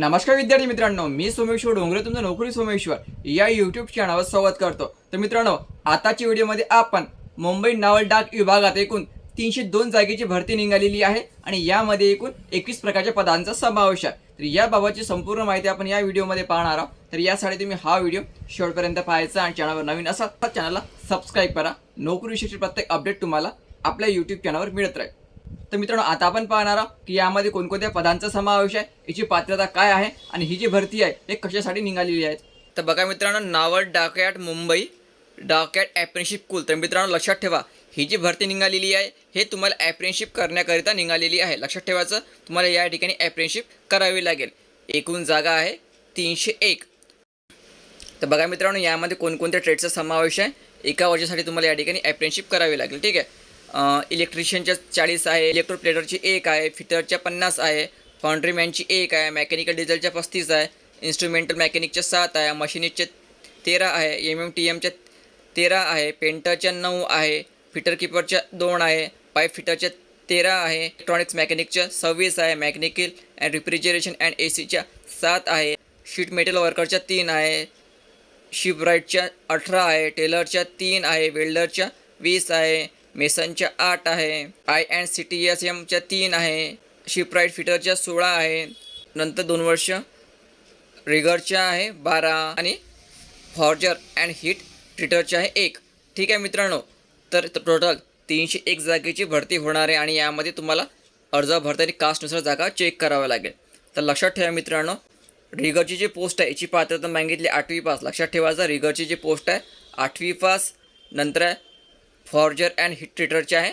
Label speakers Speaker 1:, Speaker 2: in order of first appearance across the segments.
Speaker 1: नमस्कार विद्यार्थी मित्रांनो मी सोमेश्वर डोंगरे तुमचं नोकरी सोमेश्वर. या युट्यूब चॅनलवर संवाद करतो. तर मित्रांनो आताच्या व्हिडिओमध्ये आपण मुंबई नावल डाक विभागात एकूण तीनशे दोन जागेची भरती निघालेली आहे आणि यामध्ये एकूण एकवीस प्रकारच्या पदांचा समावेश आहे. तर याबाबतची संपूर्ण माहिती आपण या व्हिडिओमध्ये पाहणार आहोत. तर यासाठी तुम्ही हा व्हिडिओ शेवटपर्यंत पाहायचा आणि चॅनलवर नवीन असाल तर चॅनलला सबस्क्राईब करा. नोकरीविषयी प्रत्येक अपडेट तुम्हाला आपल्या युट्यूब चॅनलवर मिळत राहील. तर मित्रांनो आता आपण पाहणार आहोत की यामध्ये कोणकोणत्या पदांचा समावेश आहे याची पात्रता काय आहे आणि ही जी भरती आहे हे कशासाठी निघालेली आहे तर बघा मित्रांनो नावड डाकयाट मुंबई डाकयाट ॲप्रेनशिप कुल तर मित्रांनो लक्षात ठेवा ही जी भरती निघालेली आहे हे तुम्हाला ॲप्रेनशिप करण्याकरिता निघालेली आहे. लक्षात ठेवायचं तुम्हाला या ठिकाणी ॲप्रेनशिप करावी लागेल. एकूण जागा आहे तीनशे एक. तर बघा मित्रांनो यामध्ये कोणकोणत्या ट्रेडचा समावेश आहे एका वर्षासाठी तुम्हाला या ठिकाणी ॲप्रेनशिप करावी लागेल. ठीक आहे? इलेक्ट्रिशियनच्या चाळीस आहे इलेक्ट्रोप्लेटरची एक आहे फिटरच्या पन्नास आहे फाउंड्रीमॅनची एक आहे मेकॅनिकल डिझेलच्या पस्तीस आहे इन्स्ट्रुमेंटल मेकॅनिकच्या सात आहे मशिनीच्या तेरा आहे एम एम टी एमच्या तेरा आहे पेंटरच्या नऊ आहे फिटर किपरच्या दोन आहे पाईप फिटरच्या तेरा आहे इलेक्ट्रॉनिक्स मेकॅनिकच्या सव्वीस आहे mechanical and refrigeration and A सीच्या सात आहे शीट मेटल वर्करच्या तीन आहे शिपराईटच्या अठरा आहे टेलरच्या तीन आहे वेल्डरच्या वीस आहे मेसनच्या आठ आहे. I and C T S एमच्या तीन आहे. शिपराईट फिटरच्या सोळा आहे. नंतर दोन वर्ष रिगरच्या आहे बारा. आणि फॉर्जर अँड हिट ट्रिटरच्या आहे एक. ठीक आहे मित्रांनो. तर टोटल तीनशे एक जागेची भरती होणार आहे आणि यामध्ये तुम्हाला अर्ज भरताना कास्टनुसार जागा चेक कराव्या लागेल. तर लक्षात ठेवा मित्रांनो रिगरची जी पोस्ट आहे याची पात्रता मागितली आठवी पास. लक्षात ठेवायचं रिगरची जी पोस्ट आहे आठवी पास नंतर आहे फॉर्जर अँड हिट ट्रिटरची आहे.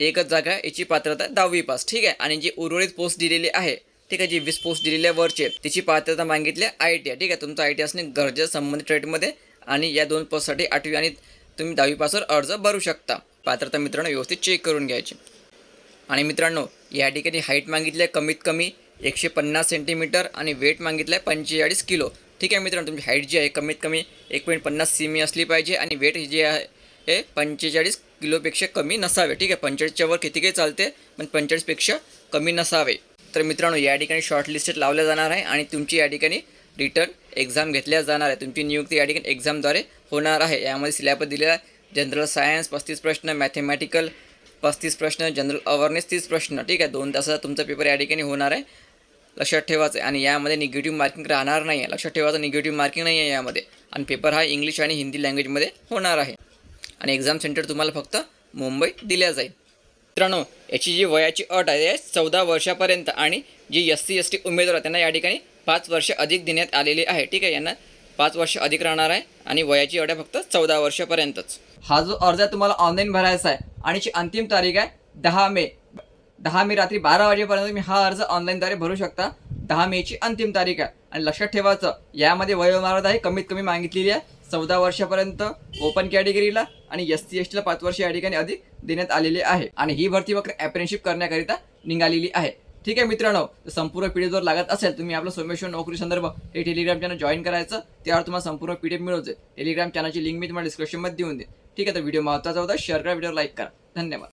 Speaker 1: एकच जागा आहे याची पात्रता दहावी पास. ठीक आहे? आणि जी उर्वरित पोस्ट दिलेली आहे ठीक आहे जी वीस पोस्ट दिलेली आहे वरचे तिची पात्रता मागितली आय टी आय. ठीक आहे? तुमचं आय टी असणे गरजेचं संबंधित ट्रेडमध्ये आणि या दोन पोस्टसाठी आठवी आणि तुम्ही दहावी पासवर अर्ज भरू शकता. पात्रता मित्रांनो व्यवस्थित चेक करून घ्यायची. आणि मित्रांनो या ठिकाणी हाईट मागितली आहे कमीत कमी एकशे पन्नास सेंटीमीटर आणि वेट मागितलं आहे पंचेचाळीस किलो ठीक आहे मित्रांनो तुमची हाईट जी आहे कमीत कमी एक पॉईंट पन्नास सीमी असली पाहिजे आणि वेट जे आहे हे पंचेचाळीस किलोपेक्षा कमी नसावे. ठीक आहे पंचेचाळीसच्या वर किती काही चालते? पण पंचेचाळीसपेक्षा कमी नसावे. तर मित्रांनो या ठिकाणी शॉर्टलिस्टेड लावल्या जाणार आहे आणि तुमची या ठिकाणी रिटर्न एक्झाम घेतल्या जाणार आहे. तुमची नियुक्ती या ठिकाणी एक्झामद्वारे होणार आहे. यामध्ये सिलॅबस दिलेला जनरल सायन्स पस्तीस प्रश्न मॅथेमॅटिकल पस्तीस प्रश्न जनरल अवेअरनेस तीस प्रश्न. ठीक आहे दोन तासाचा तुमचा पेपर या ठिकाणी होणार आहे. लक्षात ठेवायचं आहे. आणि यामध्ये निगेटिव्ह मार्किंग राहणार नाही आहे लक्षात ठेवायचं निगेटिव्ह मार्किंग नाही आहे यामध्ये. आणि पेपर हा इंग्लिश आणि हिंदी लँग्वेजमध्ये होणार आहे. आणि एक्झाम सेंटर तुम्हाला फक्त मुंबई दिल्या जाईल. मित्रांनो याची जी वयाची अट आहे चौदा वर्षापर्यंत आणि G S C S T उमेदवार त्यांना या ठिकाणी पाच वर्ष अधिक देण्यात आलेली आहे. ठीक आहे यांना पाच वर्ष अधिक राहणार आहे आणि वयाची अट आहे फक्त चौदा वर्षापर्यंतच. हा जो अर्ज आहे तुम्हाला ऑनलाईन भरायचा आहे आणि जी अंतिम तारीख आहे दहा मे. दहा मे रात्री बारा वाजेपर्यंत तुम्ही हा अर्ज ऑनलाईनद्वारे भरू शकता. दहा मेची अंतिम तारीख आहे. आणि लक्षात ठेवायचं यामध्ये वयोमर्यादा आहे कमीत कमी मागितलेली आहे. चौदा वर्षापर्यंत ओपन कॅटेगरीला आणि एस सी एस टीला पाच वर्ष या ठिकाणी अधिक देण्यात आलेली आहे. आणि ही भरती वक्र अप्रेनशिप करण्याकरिता निघालेली आहे. ठीक आहे मित्रांनो संपूर्ण पी जर लागत असेल तुम्ही आपलं सोमेश्वर नोकरी संदर्भ हे टेलिग्राम चॅनल जॉईन करायचं त्यावर तुम्हाला संपूर्ण पी डी एफ मिळवते टेलिग्राम चॅनलची लिंक मी तुम्हाला डिस्क्रिप्शनमध्ये देऊन दे ठीक आहे तर व्हिडिओ महत्त्वाचा होता शेअर करा व्हिडिओ लाईक करा. धन्यवाद.